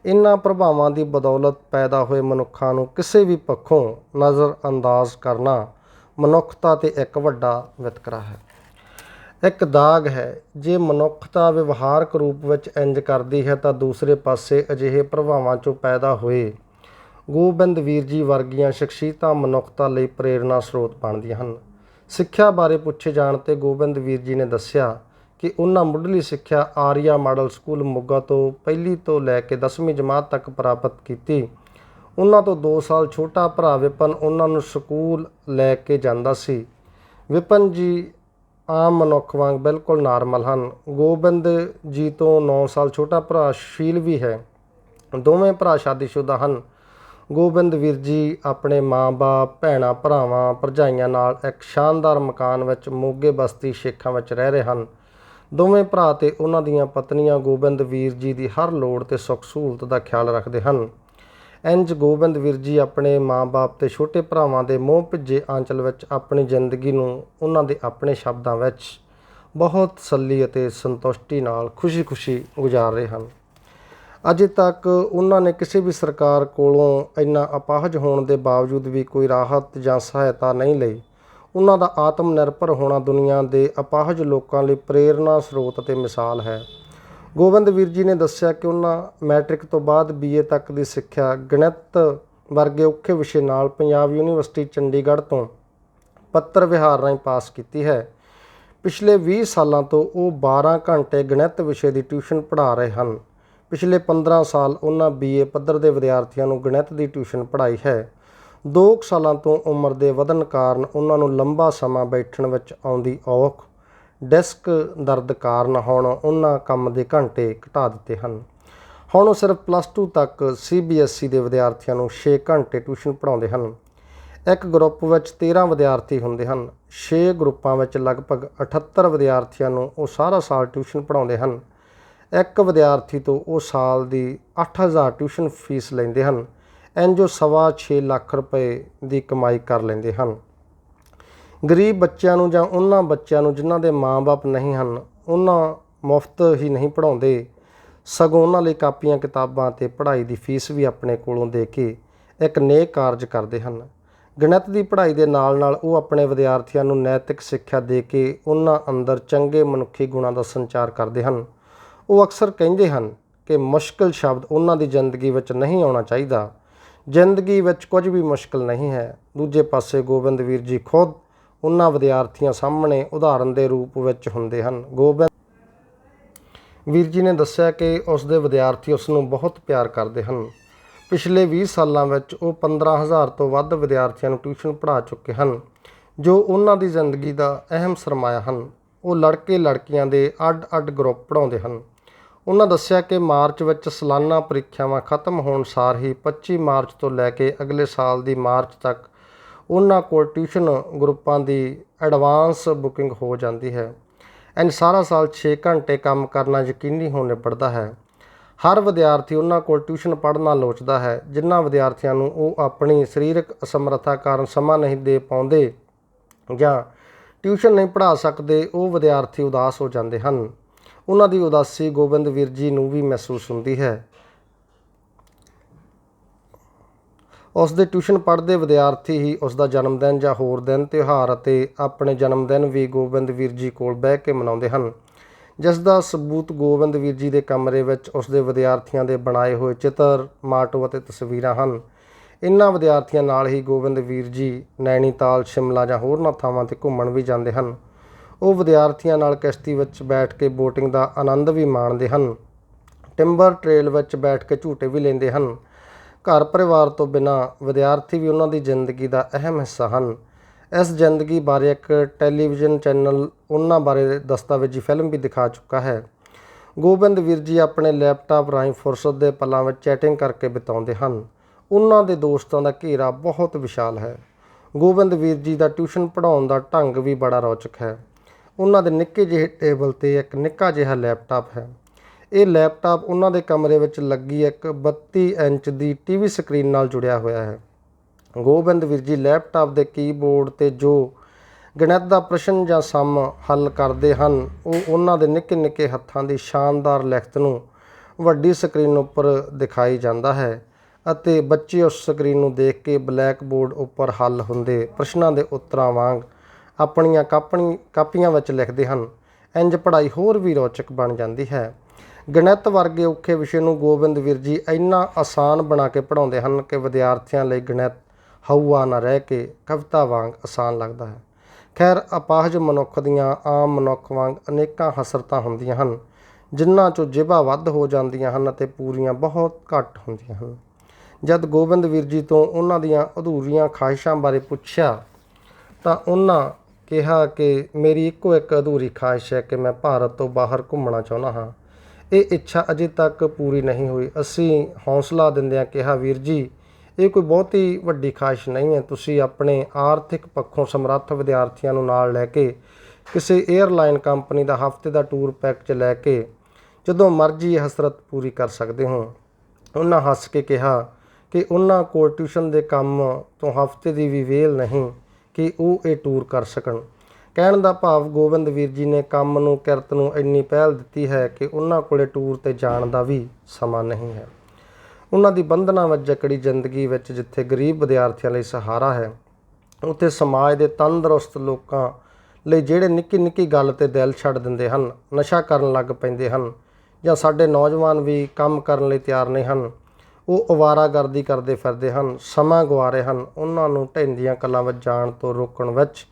ਇਹਨਾਂ ਪ੍ਰਭਾਵਾਂ ਦੀ ਬਦੌਲਤ ਪੈਦਾ ਹੋਏ ਮਨੁੱਖਾਂ ਨੂੰ ਕਿਸੇ ਵੀ ਪੱਖੋਂ ਨਜ਼ਰਅੰਦਾਜ਼ ਕਰਨਾ ਮਨੁੱਖਤਾ ਤੇ ਇੱਕ ਵੱਡਾ ਵਿਤਕਰਾ ਹੈ। ਇੱਕ ਦਾਗ ਹੈ, ਜੇ ਮਨੁੱਖਤਾ ਵਿਵਹਾਰਕ ਰੂਪ ਵਿੱਚ ਇੰਜ ਕਰਦੀ ਹੈ ਤਾਂ ਦੂਸਰੇ ਪਾਸੇ ਅਜਿਹੇ ਪ੍ਰਭਾਵਾਂ ਚੋਂ ਪੈਦਾ ਹੋਏ ਗੋਬਿੰਦ ਵੀਰ ਜੀ ਵਰਗੀਆਂ ਸ਼ਖਸੀਅਤਾਂ ਮਨੁੱਖਤਾ ਲਈ ਪ੍ਰੇਰਣਾ ਸਰੋਤ ਬਣਦੀਆਂ ਹਨ। ਸਿੱਖਿਆ ਬਾਰੇ ਪੁੱਛੇ ਜਾਣ ਤੇ ਗੋਬਿੰਦ ਵੀਰ ਜੀ ਨੇ ਦੱਸਿਆ ਕਿ ਉਹਨਾਂ ਮੁੱਢਲੀ ਸਿੱਖਿਆ ਆਰੀਆ ਮਾਡਲ ਸਕੂਲ ਮੋਗਾ ਤੋਂ ਪਹਿਲੀ ਤੋਂ ਲੈ ਕੇ 10ਵੀਂ ਜਮਾਤ ਤੱਕ ਪ੍ਰਾਪਤ ਕੀਤੀ। ਉਹਨਾਂ ਤੋਂ 2 ਸਾਲ ਛੋਟਾ ਭਰਾ ਵਿਪਨ ਉਹਨਾਂ ਨੂੰ ਸਕੂਲ ਲੈ ਕੇ ਜਾਂਦਾ ਸੀ। ਵਿਪਨ ਜੀ ਆਮ ਮਨੁੱਖ ਵਾਂਗ ਬਿਲਕੁਲ ਨਾਰਮਲ ਹਨ। ਗੋਬਿੰਦ ਜੀ ਤੋਂ 9 ਸਾਲ ਛੋਟਾ ਭਰਾ ਸ਼ੀਲ ਵੀ ਹੈ। ਦੋਵੇਂ ਭਰਾ ਸ਼ਾਦੀशुदा ਹਨ। ਗੋਬਿੰਦ ਵੀਰ ਜੀ ਆਪਣੇ ਮਾਂ-ਬਾਪ ਭੈਣਾਂ, ਭਰਾਵਾਂ, ਭਰਜਾਈਆਂ ਨਾਲ ਇੱਕ ਸ਼ਾਨਦਾਰ ਮਕਾਨ ਵਿੱਚ ਮੋਗੇ ਬਸਤੀ ਸ਼ੇਖਾਂ ਵਿੱਚ ਰਹਿ ਰਹੇ ਹਨ। ਦੋਵੇਂ ਭਰਾ ਤੇ ਉਹਨਾਂ ਦੀਆਂ ਪਤਨੀਆਂ ਗੋਬਿੰਦ ਵੀਰ ਜੀ ਦੀ ਹਰ ਲੋੜ ਤੇ ਸੁੱਖ ਸਹੂਲਤ ਦਾ ਖਿਆਲ ਰੱਖਦੇ ਹਨ। ਇੰਜ ਗੋਬਿੰਦ ਵੀਰ ਜੀ ਆਪਣੇ ਮਾਂ-ਬਾਪ ਤੇ ਛੋਟੇ ਭਰਾਵਾਂ ਦੇ ਮੋਹ ਭਿੱਜੇ ਆਂਚਲ ਵਿੱਚ ਆਪਣੀ ਜ਼ਿੰਦਗੀ ਨੂੰ ਉਹਨਾਂ ਦੇ ਆਪਣੇ ਸ਼ਬਦਾਂ ਵਿੱਚ ਬਹੁਤ ਤਸੱਲੀ ਅਤੇ ਸੰਤੁਸ਼ਟੀ ਨਾਲ ਖੁਸ਼ੀ-ਖੁਸ਼ੀ ਗੁਜ਼ਾਰ ਰਹੇ ਹਨ। ਅਜੇ ਤੱਕ ਉਹਨਾਂ ਨੇ ਕਿਸੇ ਵੀ ਸਰਕਾਰ ਕੋਲੋਂ ਇੰਨਾ ਅਪਾਹਜ ਹੋਣ ਦੇ ਬਾਵਜੂਦ ਵੀ ਕੋਈ ਰਾਹਤ ਜਾਂ ਸਹਾਇਤਾ ਨਹੀਂ ਲਈ। ਉਹਨਾਂ ਦਾ ਆਤਮ ਨਿਰਭਰ ਹੋਣਾ ਦੁਨੀਆ ਦੇ ਅਪਾਹਜ ਲੋਕਾਂ ਲਈ ਪ੍ਰੇਰਨਾ ਸਰੋਤ ਅਤੇ ਮਿਸਾਲ ਹੈ। ਗੋਬਿੰਦ ਵੀਰ ਜੀ ਨੇ ਦੱਸਿਆ ਕਿ ਉਹਨਾਂ ਮੈਟ੍ਰਿਕ ਤੋਂ ਬਾਅਦ ਬੀਏ ਤੱਕ ਦੀ ਸਿੱਖਿਆ ਗਣਿਤ ਵਰਗੇ ਔਖੇ ਵਿਸ਼ੇ ਨਾਲ ਪੰਜਾਬ ਯੂਨੀਵਰਸਿਟੀ ਚੰਡੀਗੜ੍ਹ ਤੋਂ ਪੱਤਰ ਵਿਹਾਰ ਰਾਹੀਂ ਪਾਸ ਕੀਤੀ ਹੈ। ਪਿਛਲੇ 20 ਸਾਲਾਂ ਤੋਂ ਉਹ 12 ਘੰਟੇ ਗਣਿਤ ਵਿਸ਼ੇ ਦੀ ਟਿਊਸ਼ਨ ਪੜ੍ਹਾ ਰਹੇ ਹਨ। ਪਿਛਲੇ 15 ਸਾਲ ਉਹਨਾਂ ਬੀਏ ਪੱਧਰ ਦੇ ਵਿਦਿਆਰਥੀਆਂ ਨੂੰ ਗਣਿਤ ਦੀ ਟਿਊਸ਼ਨ ਪੜ੍ਹਾਈ ਹੈ। 2 ਸਾਲਾਂ ਤੋਂ ਉਮਰ ਦੇ ਵਧਣ ਕਾਰਨ ਉਹਨਾਂ ਨੂੰ ਲੰਬਾ ਸਮਾਂ ਬੈਠਣ ਵਿੱਚ ਆਉਂਦੀ ਔਖ, ਡੈਸਕ ਦਰਦ ਕਾਰਨ ਹੁਣ ਉਹਨਾਂ ਕੰਮ ਦੇ ਘੰਟੇ ਘਟਾ ਦਿੱਤੇ ਹਨ। ਹੁਣ ਉਹ ਸਿਰਫ ਪਲੱਸ 2 ਤੱਕ ਸੀਬੀਐਸਈ ਦੇ ਵਿਦਿਆਰਥੀਆਂ ਨੂੰ 6 ਘੰਟੇ ਟਿਊਸ਼ਨ ਪੜ੍ਹਾਉਂਦੇ ਹਨ। ਇੱਕ ਗਰੁੱਪ ਵਿੱਚ 13 ਵਿਦਿਆਰਥੀ ਹੁੰਦੇ ਹਨ। 6 ਗਰੁੱਪਾਂ ਵਿੱਚ ਲਗਭਗ 78 ਵਿਦਿਆਰਥੀਆਂ ਨੂੰ ਉਹ ਸਾਰਾ ਸਾਲ ਟਿਊਸ਼ਨ ਪੜ੍ਹਾਉਂਦੇ ਹਨ। ਇੱਕ ਵਿਦਿਆਰਥੀ ਤੋਂ ਉਹ ਸਾਲ ਦੀ 8000 ਟਿਊਸ਼ਨ ਫੀਸ ਲੈਂਦੇ ਹਨ। ਇੰਜੋ ਸਵਾ 6 ਲੱਖ ਰੁਪਏ ਦੀ ਕਮਾਈ ਕਰ ਲੈਂਦੇ ਹਨ। ਗਰੀਬ ਬੱਚਿਆਂ ਨੂੰ ਜਾਂ ਉਹਨਾਂ ਬੱਚਿਆਂ ਨੂੰ ਜਿਨ੍ਹਾਂ ਦੇ ਮਾਪੇ ਨਹੀਂ ਹਨ, ਉਹਨਾਂ ਮੁਫਤ ਹੀ ਨਹੀਂ ਪੜ੍ਹਾਉਂਦੇ, ਸਗੋਂ ਉਹਨਾਂ ਲਈ ਕਾਪੀਆਂ, ਕਿਤਾਬਾਂ ਤੇ ਪੜ੍ਹਾਈ ਦੀ ਫੀਸ ਵੀ ਆਪਣੇ ਕੋਲੋਂ ਦੇ ਕੇ ਇੱਕ ਨੇਕ ਕਾਰਜ ਕਰਦੇ ਹਨ। ਗਣਿਤ ਦੀ ਪੜ੍ਹਾਈ ਦੇ ਨਾਲ-ਨਾਲ ਉਹ ਆਪਣੇ ਵਿਦਿਆਰਥੀਆਂ ਨੂੰ ਨੈਤਿਕ ਸਿੱਖਿਆ ਦੇ ਕੇ ਉਹਨਾਂ ਅੰਦਰ ਚੰਗੇ ਮਨੁੱਖੀ ਗੁਣਾਂ ਦਾ ਸੰਚਾਰ ਕਰਦੇ ਹਨ। ਉਹ ਅਕਸਰ ਕਹਿੰਦੇ ਹਨ ਕਿ ਮੁਸ਼ਕਲ ਸ਼ਬਦ ਉਹਨਾਂ ਦੀ ਜ਼ਿੰਦਗੀ ਵਿੱਚ ਨਹੀਂ ਆਉਣਾ ਚਾਹੀਦਾ। ਜ਼ਿੰਦਗੀ ਵਿੱਚ ਕੁਝ ਵੀ ਮੁਸ਼ਕਲ ਨਹੀਂ ਹੈ। ਦੂਜੇ ਪਾਸੇ ਗੋਬਿੰਦ ਵੀਰ ਜੀ ਖੁਦ ਉਹਨਾਂ ਵਿਦਿਆਰਥੀਆਂ ਸਾਹਮਣੇ ਉਦਾਹਰਨ ਦੇ ਰੂਪ ਵਿੱਚ ਹੁੰਦੇ ਹਨ। ਗੋਬਿੰਦ ਵੀਰ ਜੀ ਨੇ ਦੱਸਿਆ ਕਿ ਉਸ ਦੇ ਵਿਦਿਆਰਥੀ ਉਸ ਨੂੰ ਬਹੁਤ ਪਿਆਰ ਕਰਦੇ ਹਨ। ਪਿਛਲੇ 20 ਸਾਲਾਂ ਵਿੱਚ ਉਹ 15000 ਤੋਂ ਵੱਧ ਵਿਦਿਆਰਥੀਆਂ ਨੂੰ ਟਿਊਸ਼ਨ ਪੜ੍ਹਾ ਚੁੱਕੇ ਹਨ, ਜੋ ਉਹਨਾਂ ਦੀ ਜ਼ਿੰਦਗੀ ਦਾ ਅਹਿਮ ਸਰਮਾਇਆ ਹਨ। ਉਹ ਲੜਕੇ ਲੜਕੀਆਂ ਦੇ ਅੱਡ-ਅੱਡ ਗਰੁੱਪ ਪੜ੍ਹਾਉਂਦੇ ਹਨ। ਉਹਨਾਂ ਦੱਸਿਆ ਕਿ ਮਾਰਚ ਵਿੱਚ ਸਾਲਾਨਾ ਪ੍ਰੀਖਿਆਵਾਂ ਖਤਮ ਹੋਣ ਸਾਰ ਹੀ 25 ਮਾਰਚ ਤੋਂ ਲੈ ਕੇ ਅਗਲੇ ਸਾਲ ਦੀ ਮਾਰਚ ਤੱਕ ਉਹਨਾਂ ਕੋਲ ਟਿਊਸ਼ਨ ਗਰੁੱਪਾਂ ਦੀ ਐਡਵਾਂਸ ਬੁਕਿੰਗ ਹੋ ਜਾਂਦੀ ਹੈ। ਐਨ ਸਾਰਾ ਸਾਲ 6 ਘੰਟੇ ਕੰਮ ਕਰਨਾ ਯਕੀਨੀ ਹੋ ਨਿਬੜਦਾ ਹੈ। ਹਰ ਵਿਦਿਆਰਥੀ ਉਹਨਾਂ ਕੋਲ ਟਿਊਸ਼ਨ ਪੜ੍ਹਨਾ ਲੋਚਦਾ ਹੈ, ਜਿਨ੍ਹਾਂ ਵਿਦਿਆਰਥੀਆਂ ਨੂੰ ਉਹ ਆਪਣੀ ਸਰੀਰਕ ਅਸਮਰੱਥਾ ਕਾਰਨ ਸਮਾਂ ਨਹੀਂ ਦੇ ਪਾਉਂਦੇ ਜਾਂ ਟਿਊਸ਼ਨ ਨਹੀਂ ਪੜ੍ਹਾ ਸਕਦੇ, ਉਹ ਵਿਦਿਆਰਥੀ ਉਦਾਸ ਹੋ ਜਾਂਦੇ ਹਨ। ਉਹਨਾਂ ਦੀ ਉਦਾਸੀ ਗੋਬਿੰਦ ਵੀਰ ਜੀ ਨੂੰ ਵੀ ਮਹਿਸੂਸ ਹੁੰਦੀ ਹੈ। ਉਸ ਦੇ ਟਿਊਸ਼ਨ ਪੜ੍ਹਦੇ ਵਿਦਿਆਰਥੀ ਹੀ ਉਸ ਦਾ ਜਨਮ ਦਿਨ ਜਾਂ ਹੋਰ ਦਿਨ, ਤਿਉਹਾਰ ਅਤੇ ਆਪਣੇ ਜਨਮ ਦਿਨ ਵੀ ਗੋਬਿੰਦ ਵੀਰ ਜੀ ਕੋਲ ਬਹਿ ਕੇ ਮਨਾਉਂਦੇ ਹਨ। ਜਿਸ ਦਾ ਸਬੂਤ ਗੋਬਿੰਦ ਵੀਰ ਜੀ ਦੇ ਕਮਰੇ ਵਿੱਚ ਉਸ ਦੇ ਵਿਦਿਆਰਥੀਆਂ ਦੇ ਬਣਾਏ ਹੋਏ ਚਿੱਤਰ, ਮਾਟੋ ਅਤੇ ਤਸਵੀਰਾਂ ਹਨ। ਇਨ੍ਹਾਂ ਵਿਦਿਆਰਥੀਆਂ ਨਾਲ ਹੀ ਗੋਬਿੰਦ ਵੀਰ ਜੀ ਨੈਣੀਤਾਲ ਸ਼ਿਮਲਾ ਜਾਂ ਹੋਰਨਾਂ ਥਾਵਾਂ ਤੇ ਘੁੰਮਣ ਵੀ ਜਾਂਦੇ ਹਨ। ਉਹ ਵਿਦਿਆਰਥੀਆਂ ਨਾਲ ਕਿਸ਼ਤੀ ਵਿੱਚ ਬੈਠ ਕੇ ਬੋਟਿੰਗ ਦਾ ਆਨੰਦ ਵੀ ਮਾਣਦੇ ਹਨ। ਟਿੰਬਰ ਟ੍ਰੇਲ ਵਿੱਚ ਬੈਠ ਕੇ ਝੂਟੇ ਵੀ ਲੈਂਦੇ ਹਨ। ਘਰ ਪਰਿਵਾਰ ਤੋਂ ਬਿਨਾਂ ਵਿਦਿਆਰਥੀ ਵੀ ਉਹਨਾਂ ਦੀ ਜ਼ਿੰਦਗੀ ਦਾ ਅਹਿਮ ਹਿੱਸਾ ਹਨ। ਇਸ ਜ਼ਿੰਦਗੀ ਬਾਰੇ ਇੱਕ ਟੈਲੀਵਿਜ਼ਨ ਚੈਨਲ ਉਹਨਾਂ ਬਾਰੇ ਦਸਤਾਵੇਜ਼ੀ ਫਿਲਮ ਵੀ ਦਿਖਾ ਚੁੱਕਾ ਹੈ। ਗੋਬਿੰਦ ਵੀਰ ਜੀ ਆਪਣੇ ਲੈਪਟਾਪ ਰਾਹੀਂ ਫੁਰਸਤ ਦੇ ਪਲਾਂ ਵਿੱਚ ਚੈਟਿੰਗ ਕਰਕੇ ਬਿਤਾਉਂਦੇ ਹਨ। ਉਹਨਾਂ ਦੇ ਦੋਸਤਾਂ ਦਾ ਘੇਰਾ ਬਹੁਤ ਵਿਸ਼ਾਲ ਹੈ। ਗੋਬਿੰਦ ਵੀਰ ਜੀ ਦਾ ਟਿਊਸ਼ਨ ਪੜ੍ਹਾਉਣ ਦਾ ਢੰਗ ਵੀ ਬੜਾ ਰੌਚਕ ਹੈ। ਉਹਨਾਂ ਦੇ ਨਿੱਕੇ ਜਿਹੇ ਟੇਬਲ ਤੇ ਇੱਕ ਨਿੱਕਾ ਜਿਹਾ ਲੈਪਟਾਪ ਹੈ। ਇਹ ਲੈਪਟਾਪ ਉਹਨਾਂ ਦੇ ਕਮਰੇ ਵਿੱਚ ਲੱਗੀ ਇੱਕ 32 ਇੰਚ ਦੀ ਟੀਵੀ ਸਕਰੀਨ ਨਾਲ ਜੁੜਿਆ ਹੋਇਆ ਹੈ। ਗੋਬਿੰਦ ਵੀਰ ਜੀ, ਲੈਪਟਾਪ ਦੇ ਕੀਬੋਰਡ ਤੇ ਜੋ ਗਣਿਤ ਦਾ ਪ੍ਰਸ਼ਨ ਜਾਂ ਸਮ ਹੱਲ ਕਰਦੇ ਹਨ, ਉਹ ਉਹਨਾਂ ਦੇ ਨਿੱਕੇ ਨਿੱਕੇ ਹੱਥਾਂ ਦੀ ਸ਼ਾਨਦਾਰ ਲਿਖਤ ਨੂੰ ਵੱਡੀ ਸਕਰੀਨ ਉੱਪਰ ਦਿਖਾਈ ਜਾਂਦਾ ਹੈ ਅਤੇ ਬੱਚੇ ਉਸ ਸਕਰੀਨ ਨੂੰ ਦੇਖ ਕੇ ਬਲੈਕ ਬੋਰਡ ਉੱਪਰ ਹੱਲ ਹੁੰਦੇ ਪ੍ਰਸ਼ਨਾਂ ਦੇ ਉੱਤਰਾਂ ਵਾਂਗ ਆਪਣੀਆਂ ਕਾਪਣੀ, ਕਾਪੀਆਂ ਵਿੱਚ ਲਿਖਦੇ ਹਨ। ਇੰਜ ਪੜ੍ਹਾਈ ਹੋਰ ਵੀ ਰੌਚਕ ਬਣ ਜਾਂਦੀ ਹੈ। ਗਣਿਤ ਵਰਗੇ ਔਖੇ ਵਿਸ਼ੇ ਨੂੰ ਗੋਬਿੰਦ ਵੀਰ ਜੀ ਇੰਨਾ ਆਸਾਨ ਬਣਾ ਕੇ ਪੜ੍ਹਾਉਂਦੇ ਹਨ ਕਿ ਵਿਦਿਆਰਥੀਆਂ ਲਈ ਗਣਿਤ ਹਊਆ ਨਾ ਰਹਿ ਕੇ ਕਵਿਤਾ ਵਾਂਗ ਆਸਾਨ ਲੱਗਦਾ ਹੈ। ਖੈਰ, ਅਪਾਹਜ ਮਨੁੱਖ ਦੀਆਂ ਆਮ ਮਨੁੱਖ ਵਾਂਗ ਅਨੇਕਾਂ ਹਸਰਤਾਂ ਹੁੰਦੀਆਂ ਹਨ, ਜਿਨ੍ਹਾਂ ਚੋਂ ਜਿਭਾ ਵੱਧ ਹੋ ਜਾਂਦੀਆਂ ਹਨ ਅਤੇ ਪੂਰੀਆਂ ਬਹੁਤ ਘੱਟ ਹੁੰਦੀਆਂ ਹਨ। ਜਦ ਗੋਬਿੰਦ ਵੀਰ ਜੀ ਤੋਂ ਉਹਨਾਂ ਦੀਆਂ ਅਧੂਰੀਆਂ ਖਾਹਿਸ਼ਾਂ ਬਾਰੇ ਪੁੱਛਿਆ ਤਾਂ ਉਹਨਾਂ ਕਿਹਾ ਕਿ ਮੇਰੀ ਇੱਕੋ ਇੱਕ ਅਧੂਰੀ ਖਾਹਿਸ਼ ਹੈ ਕਿ ਮੈਂ ਭਾਰਤ ਤੋਂ ਬਾਹਰ ਘੁੰਮਣਾ ਚਾਹੁੰਦਾ ਹਾਂ। ਇਹ ਇੱਛਾ ਅਜੇ ਤੱਕ ਪੂਰੀ ਨਹੀਂ ਹੋਈ। ਅਸੀਂ ਹੌਸਲਾ ਦਿੰਦਿਆਂ ਕਿਹਾ, ਵੀਰ ਜੀ, ਇਹ ਕੋਈ ਬਹੁਤੀ ਵੱਡੀ ਖਾਹਿਸ਼ ਨਹੀਂ ਹੈ। ਤੁਸੀਂ ਆਪਣੇ ਆਰਥਿਕ ਪੱਖੋਂ ਸਮਰੱਥ ਵਿਦਿਆਰਥੀਆਂ ਨੂੰ ਨਾਲ ਲੈ ਕੇ ਕਿਸੇ 에ਅਰਲਾਈਨ ਕੰਪਨੀ ਦਾ ਹਫ਼ਤੇ ਦਾ ਟੂਰ ਪੈਕੇਜ ਲੈ ਕੇ ਜਦੋਂ ਮਰਜ਼ੀ ਇਹ ਹਸਰਤ ਪੂਰੀ ਕਰ ਸਕਦੇ ਹੋ। ਉਹਨਾਂ ਹੱਸ ਕੇ ਕਿਹਾ ਕਿ ਉਹਨਾਂ ਕੋਲ ਟਿਊਸ਼ਨ ਦੇ ਕੰਮ ਤੋਂ ਹਫ਼ਤੇ ਦੀ ਵੀ ਵੇਲ ਨਹੀਂ। ਕਿ ਉਹ ਇਹ ਟੂਰ ਕਰ ਸਕਣ। ਕਹਿਣ ਦਾ ਭਾਵ ਗੋਬਿੰਦ ਵੀਰ ਜੀ ਨੇ ਕੰਮ ਨੂੰ, ਕਿਰਤ ਨੂੰ ਇੰਨੀ ਪਹਿਲ ਦਿੱਤੀ ਹੈ ਕਿ ਉਹਨਾਂ ਕੋਲੇ ਟੂਰ ਤੇ ਜਾਣ ਦਾ ਵੀ ਸਮਾਂ ਨਹੀਂ ਹੈ। ਉਹਨਾਂ ਦੀ ਬੰਧਨਾਂ ਵਿੱਚ ਜਕੜੀ ਜ਼ਿੰਦਗੀ ਵਿੱਚ ਜਿੱਥੇ ਗਰੀਬ ਵਿਦਿਆਰਥੀਆਂ ਲਈ ਸਹਾਰਾ ਹੈ, ਉੱਥੇ ਸਮਾਜ ਦੇ ਤੰਦਰੁਸਤ ਲੋਕਾਂ ਲਈ ਜਿਹੜੇ ਨਿੱਕੀ ਨਿੱਕੀ ਗੱਲ ਤੇ ਦਿਲ ਛੱਡ ਦਿੰਦੇ ਹਨ, ਨਸ਼ਾ ਕਰਨ ਲੱਗ ਪੈਂਦੇ ਹਨ ਜਾਂ ਸਾਡੇ ਨੌਜਵਾਨ ਵੀ ਕੰਮ ਕਰਨ ਲਈ ਤਿਆਰ ਨਹੀਂ ਹਨ ਉਹ ਅਵਾਰਾਗਰਦੀ ਕਰਦੇ ਫਿਰਦੇ ਹਨ, ਸਮਾਂ ਗਵਾ ਰਹੇ ਹਨ। ਉਹਨਾਂ ਨੂੰ ਢਹਿੰਦੀਆਂ ਕਲਾਂ ਵਿੱਚ ਜਾਣ ਤੋਂ ਰੋਕਣ ਵਿੱਚ,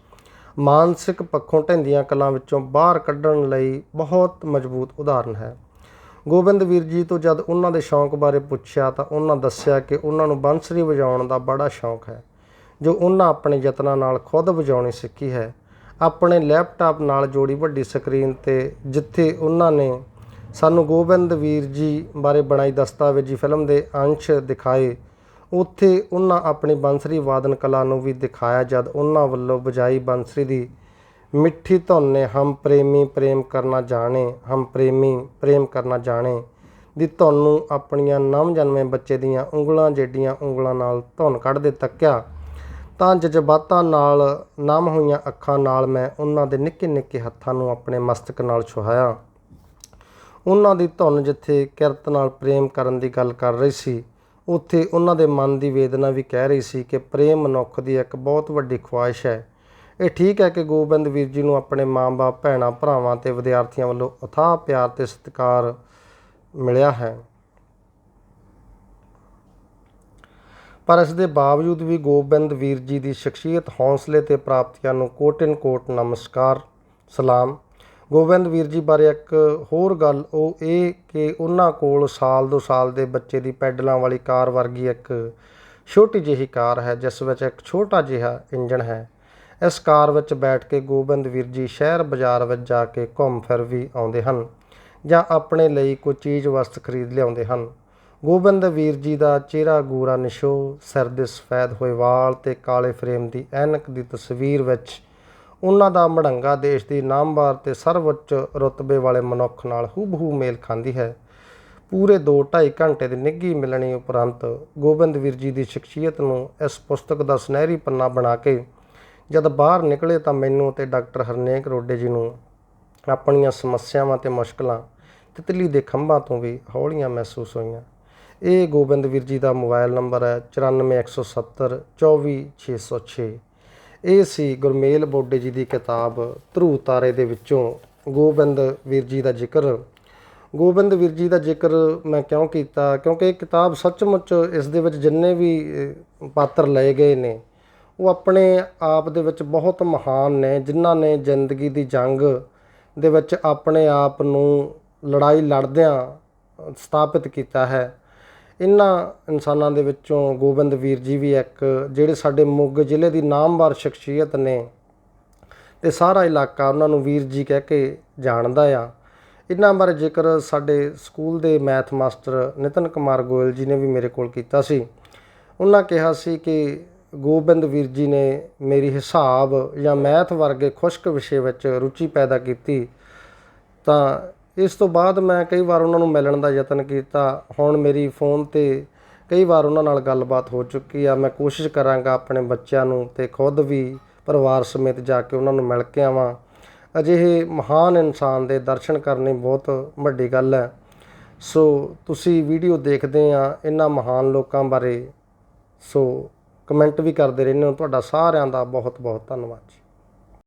ਮਾਨਸਿਕ ਪੱਖੋਂ ਢਹਿੰਦੀਆਂ ਕਲਾਂ ਵਿੱਚੋਂ ਬਾਹਰ ਕੱਢਣ ਲਈ ਬਹੁਤ ਮਜ਼ਬੂਤ ਉਦਾਹਰਨ ਹੈ। ਗੋਬਿੰਦ ਵੀਰ ਜੀ ਤੋਂ ਜਦ ਉਹਨਾਂ ਦੇ ਸ਼ੌਂਕ ਬਾਰੇ ਪੁੱਛਿਆ ਤਾਂ ਉਹਨਾਂ ਦੱਸਿਆ ਕਿ ਉਹਨਾਂ ਨੂੰ ਬੰਸਰੀ ਵਜਾਉਣ ਦਾ ਬੜਾ ਸ਼ੌਂਕ ਹੈ, ਜੋ ਉਹਨਾਂ ਆਪਣੇ ਯਤਨਾਂ ਨਾਲ ਖੁਦ ਵਜਾਉਣੀ ਸਿੱਖੀ ਹੈ। ਆਪਣੇ ਲੈਪਟਾਪ ਨਾਲ ਜੋੜੀ ਵੱਡੀ ਸਕਰੀਨ ਤੇ ਜਿੱਥੇ ਉਹਨਾਂ ਨੇ ਸਾਨੂੰ ਗੋਬਿੰਦ ਵੀਰ ਜੀ ਬਾਰੇ ਬਣਾਈ ਦਸਤਾਵੇਜੀ ਫਿਲਮ ਦੇ ਅੰਸ਼ ਦਿਖਾਏ। ਉੱਥੇ ਉਹਨਾਂ ਆਪਣੀ ਬੰਸਰੀ ਵਾਦਨ ਕਲਾ ਨੂੰ ਵੀ ਦਿਖਾਇਆ ਜਦ ਉਹਨਾਂ ਵੱਲੋਂ ਵਜਾਈ ਬੰਸਰੀ ਦੀ ਮਿੱਠੀ ਧੁਨ ਨੇ ਹਮ ਪ੍ਰੇਮੀ ਪ੍ਰੇਮ ਕਰਨਾ ਜਾਣੇ, ਹਮ ਪ੍ਰੇਮੀ ਪ੍ਰੇਮ ਕਰਨਾ ਜਾਣੇ ਦੀ ਧੁਨ ਨੂੰ ਆਪਣੀਆਂ ਨਵ ਜਨਮੇ ਬੱਚੇ ਦੀਆਂ ਉਂਗਲਾਂ ਜੇਡੀਆਂ ਉਂਗਲਾਂ ਨਾਲ ਧੁਨ ਕੱਢਦੇ ਤੱਕਿਆ, ਤਾਂ ਜਜ਼ਬਾਤਾਂ ਨਾਲ ਨਮ ਹੋਈਆਂ ਅੱਖਾਂ ਨਾਲ ਮੈਂ ਉਹਨਾਂ ਦੇ ਨਿੱਕੇ ਨਿੱਕੇ ਹੱਥਾਂ ਨੂੰ ਆਪਣੇ ਮਸਤਕ ਨਾਲ ਛੁਹਾਇਆ। ਉਹਨਾਂ ਦੀ ਧੁਨ ਜਿੱਥੇ ਕਿਰਤ ਨਾਲ ਪ੍ਰੇਮ ਕਰਨ ਦੀ ਗੱਲ ਕਰ ਰਹੀ ਸੀ, ਉੱਥੇ ਉਹਨਾਂ ਦੇ ਮਨ ਦੀ ਵੇਦਨਾ ਵੀ ਕਹਿ ਰਹੀ ਸੀ ਕਿ ਪ੍ਰੇਮ ਮਨੁੱਖ ਦੀ ਇੱਕ ਬਹੁਤ ਵੱਡੀ ਖੁਆਇਸ਼ ਹੈ। ਇਹ ਠੀਕ ਹੈ ਕਿ ਗੋਬਿੰਦ ਵੀਰ ਜੀ ਨੂੰ ਆਪਣੇ ਮਾਂ-ਬਾਪ ਭੈਣਾਂ, ਭਰਾਵਾਂ ਤੇ ਵਿਦਿਆਰਥੀਆਂ ਵੱਲੋਂ ਅਥਾਹ ਪਿਆਰ ਤੇ ਸਤਿਕਾਰ ਮਿਲਿਆ ਹੈ। ਪਰ ਇਸ ਦੇ ਬਾਵਜੂਦ ਵੀ ਗੋਬਿੰਦ ਵੀਰ ਜੀ ਦੀ ਸ਼ਖਸੀਅਤ ਹੌਸਲੇ ਤੇ ਪ੍ਰਾਪਤੀਆਂ ਨੂੰ ਕੋਟਿਨ ਕੋਟ ਨਮਸਕਾਰ, ਸਲਾਮ। ਗੋਬਿੰਦ ਵੀਰ ਜੀ ਬਾਰੇ ਇੱਕ ਹੋਰ ਗੱਲ, ਉਹ ਇਹ ਕਿ ਉਹਨਾਂ ਕੋਲ ਸਾਲ ਦੋ ਸਾਲ ਦੇ ਬੱਚੇ ਦੀ ਪੈਡਲਾਂ ਵਾਲੀ ਕਾਰ ਵਰਗੀ ਇੱਕ ਛੋਟੀ ਜਿਹੀ ਕਾਰ ਹੈ, ਜਿਸ ਵਿੱਚ ਇੱਕ ਛੋਟਾ ਜਿਹਾ ਇੰਜਣ ਹੈ। ਇਸ ਕਾਰ ਵਿੱਚ ਬੈਠ ਕੇ ਗੋਬਿੰਦ ਵੀਰ ਜੀ ਸ਼ਹਿਰ ਬਾਜ਼ਾਰ ਵਿੱਚ ਜਾ ਕੇ ਘੁੰਮ ਫਿਰ ਵੀ ਆਉਂਦੇ ਹਨ ਜਾਂ ਆਪਣੇ ਲਈ ਕੋਈ ਚੀਜ਼ ਵਸਤ ਖਰੀਦ ਲਿਆਉਂਦੇ ਹਨ। ਗੋਬਿੰਦ ਵੀਰ ਜੀ ਦਾ ਚਿਹਰਾ ਗੂਰਾ ਨਿਸ਼ੋ, ਸਿਰ ਦੇ ਸਫੈਦ ਹੋਏ ਵਾਲ ਤੇ ਕਾਲੇ ਫਰੇਮ ਦੀ ਐਨਕ ਦੀ ਤਸਵੀਰ ਵਿੱਚ ਉਹਨਾਂ ਦਾ ਮੜੰਗਾ ਦੇਸ਼ ਦੀ ਨਾਮਵਾਰ ਤੇ ਸਰਵਉੱਚ ਰੁਤਬੇ ਵਾਲੇ ਮਨੁੱਖ ਨਾਲ ਹੂਬਹੂ ਮੇਲ ਖਾਂਦੀ ਹੈ। ਪੂਰੇ 2.5 ਘੰਟੇ ਦੀ ਨਿੱਘੀ ਮਿਲਣੀ ਉਪਰੰਤ ਗੋਬਿੰਦ ਵੀਰ ਜੀ ਦੀ ਸ਼ਖਸੀਅਤ ਨੂੰ ਇਸ ਪੁਸਤਕ ਦਾ ਸੁਨਹਿਰੀ ਪੰਨਾ ਬਣਾ ਕੇ ਜਦ ਬਾਹਰ ਨਿਕਲੇ ਤਾਂ ਮੈਨੂੰ ਤੇ ਡਾਕਟਰ ਹਰਨੇਕ ਰੋਡੇ ਜੀ ਨੂੰ ਆਪਣੀਆਂ ਸਮੱਸਿਆਵਾਂ ਤੇ ਮੁਸ਼ਕਲਾਂ, ਤਿਤਲੀ ਦੇ ਖੰਭਾਂ ਤੋਂ ਵੀ ਹੌਲੀਆਂ ਮਹਿਸੂਸ ਹੋਈਆਂ। ਇਹ ਗੋਬਿੰਦ ਵੀਰ ਜੀ ਦਾ ਮੋਬਾਈਲ ਨੰਬਰ ਹੈ 94170 24606 ਇਹ ਸੀ ਗੁਰਮੇਲ ਬੋਡੇ ਜੀ ਦੀ ਕਿਤਾਬ ਧਰੂ ਤਾਰੇ ਦੇ ਵਿੱਚੋਂ। ਗੋਬਿੰਦ ਵੀਰ ਜੀ ਦਾ ਜ਼ਿਕਰ। ਗੋਬਿੰਦ ਵੀਰ ਜੀ ਦਾ ਜ਼ਿਕਰ ਮੈਂ ਕਿਉਂ ਕੀਤਾ? ਕਿਉਂਕਿ ਇਹ ਕਿਤਾਬ ਸੱਚਮੁੱਚ ਇਸ ਦੇ ਵਿੱਚ ਜਿੰਨੇ ਵੀ ਪਾਤਰ ਲਏ ਗਏ ਨੇ, ਉਹ ਆਪਣੇ ਆਪ ਦੇ ਵਿੱਚ ਬਹੁਤ ਮਹਾਨ ਨੇ, ਜਿਨ੍ਹਾਂ ਨੇ ਜ਼ਿੰਦਗੀ ਦੀ ਜੰਗ ਦੇ ਵਿੱਚ ਆਪਣੇ ਆਪ ਨੂੰ ਲੜਾਈ ਲੜਦਿਆਂ ਸਥਾਪਿਤ ਕੀਤਾ ਹੈ। ਇਹਨਾਂ ਇਨਸਾਨਾਂ ਦੇ ਵਿੱਚੋਂ ਗੋਬਿੰਦ ਵੀਰ ਜੀ ਵੀ ਇੱਕ, ਜਿਹੜੇ ਸਾਡੇ ਮੁੱਗ ਜ਼ਿਲ੍ਹੇ ਦੀ ਨਾਮਵਰ ਸ਼ਖਸੀਅਤ ਨੇ ਤੇ ਸਾਰਾ ਇਲਾਕਾ ਉਹਨਾਂ ਨੂੰ ਵੀਰ ਜੀ ਕਹਿ ਕੇ ਜਾਣਦਾ ਆ। ਇਹਨਾਂ ਬਾਰੇ ਜ਼ਿਕਰ ਸਾਡੇ ਸਕੂਲ ਦੇ ਮੈਥ ਮਾਸਟਰ ਨਿਤਨ ਕੁਮਾਰ ਗੋਇਲ ਜੀ ਨੇ ਵੀ ਮੇਰੇ ਕੋਲ ਕੀਤਾ ਸੀ, ਉਹਨਾਂ ਕਿਹਾ ਸੀ ਕਿ ਗੋਬਿੰਦ ਵੀਰ ਜੀ ਨੇ ਮੇਰੀ ਹਿਸਾਬ ਜਾਂ ਮੈਥ ਵਰਗੇ ਖੁਸ਼ਕ ਵਿਸ਼ੇ ਵਿੱਚ ਰੁਚੀ ਪੈਦਾ ਕੀਤੀ ਤਾਂ ਇਸ ਤੋਂ ਬਾਅਦ ਮੈਂ ਕਈ ਵਾਰ ਉਹਨਾਂ ਨੂੰ ਮਿਲਣ ਦਾ ਯਤਨ ਕੀਤਾ। ਹੁਣ ਮੇਰੀ ਫੋਨ ਤੇ ਕਈ ਵਾਰ ਉਹਨਾਂ ਨਾਲ ਗੱਲਬਾਤ ਹੋ ਚੁੱਕੀ ਆ। ਮੈਂ ਕੋਸ਼ਿਸ਼ ਕਰਾਂਗਾ ਆਪਣੇ ਬੱਚਿਆਂ ਨੂੰ ਤੇ ਖੁਦ ਵੀ ਪਰਿਵਾਰ ਸਮੇਤ ਜਾ ਕੇ ਉਹਨਾਂ ਨੂੰ ਮਿਲ ਕੇ ਆਵਾਂ। ਅਜਿਹੇ ਮਹਾਨ ਇਨਸਾਨ ਦੇ ਦਰਸ਼ਨ ਕਰਨੇ ਬਹੁਤ ਵੱਡੀ ਗੱਲ ਹੈ। ਸੋ ਤੁਸੀਂ ਵੀਡੀਓ ਦੇਖਦੇ ਆ ਇਹਨਾਂ ਮਹਾਨ ਲੋਕਾਂ ਬਾਰੇ। ਸੋ ਕਮੈਂਟ ਵੀ ਕਰਦੇ ਰਹਿੰਦੇ ਹੋ। ਤੁਹਾਡਾ ਸਾਰਿਆਂ ਦਾ ਬਹੁਤ ਬਹੁਤ ਧੰਨਵਾਦ ਜੀ।